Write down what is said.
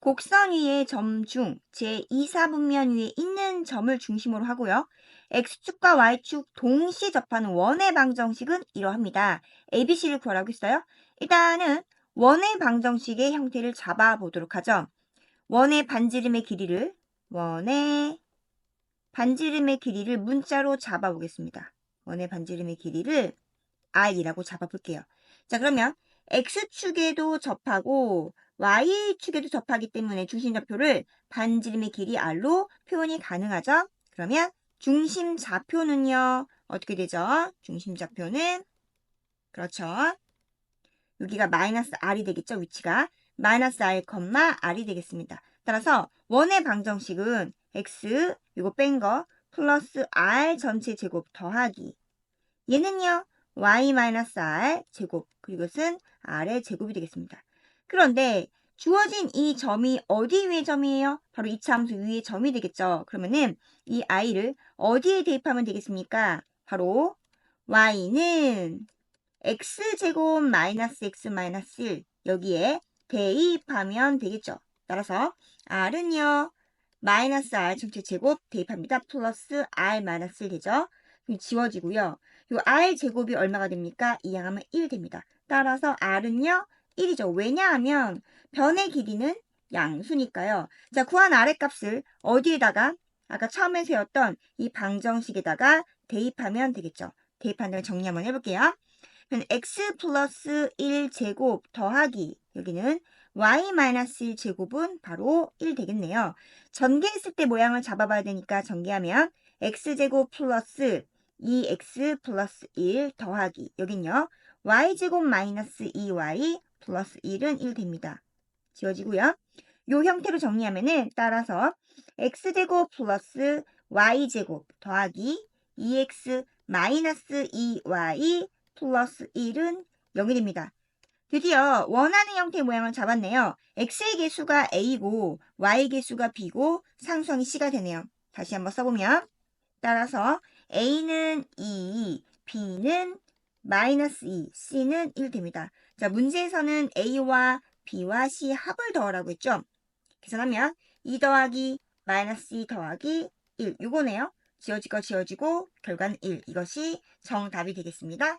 곡선 위의 점 중 제2사분면 위에 있는 점을 중심으로 하고요. X축과 Y축 동시에 접하는 원의 방정식은 이러합니다. ABC를 구하라고 했어요. 일단은 원의 방정식의 형태를 잡아보도록 하죠. 원의 반지름의 길이를 원의 반지름의 길이를 문자로 잡아보겠습니다. 원의 반지름의 길이를 I라고 잡아볼게요. 자 그러면 X축에도 접하고 Y축에도 접하기 때문에 중심좌표를 반지름의 길이 R로 표현이 가능하죠. 그러면 중심좌표는요. 어떻게 되죠? 중심좌표는 그렇죠. 여기가 마이너스 R이 되겠죠. 위치가 마이너스 R, R이 되겠습니다. 따라서 원의 방정식은 X 이거 뺀 거 플러스 R 전체 제곱 더하기 얘는요. y 마이너스 r 제곱 그리고 이것은 r의 제곱이 되겠습니다. 그런데 주어진 이 점이 어디 위의 점이에요? 바로 이차 함수 위의 점이 되겠죠. 그러면은 이 i를 어디에 대입하면 되겠습니까? 바로 y는 x제곱 마이너스 x 마이너스 1 여기에 대입하면 되겠죠. 따라서 r은요. 마이너스 r 전체 제곱 대입합니다. 플러스 r 마이너스 1 되죠. 지워지고요. 요 r 제곱이 얼마가 됩니까? 이항하면 1 됩니다. 따라서 r은요 1이죠. 왜냐하면 변의 길이는 양수니까요. 자 구한 r의 값을 어디에다가 아까 처음에 세웠던 이 방정식에다가 대입하면 되겠죠. 대입한 다음에 정리 한번 해볼게요. 그럼 x 플러스 1 제곱 더하기 여기는 y 마이너스 1 제곱은 바로 1 되겠네요. 전개했을 때 모양을 잡아봐야 되니까 전개하면 x제곱 플러스 2x 플러스 1 더하기 여긴요. y제곱 마이너스 2y 플러스 1은 1 됩니다. 지워지고요. 요 형태로 정리하면은 따라서 x제곱 플러스 y제곱 더하기 2x 마이너스 2y 플러스 1은 0이 됩니다. 드디어 원하는 형태의 모양을 잡았네요. x의 개수가 a고 y의 개수가 b고 상수항이 c가 되네요. 다시 한번 써보면 따라서 a는 2, b는 마이너스 2, c는 1 됩니다. 자 문제에서는 a와 b와 c 합을 더하라고 했죠. 계산하면 2 더하기 마이너스 2 더하기 1 이거네요. 지워지고 지워지고 결과는 1 이것이 정답이 되겠습니다.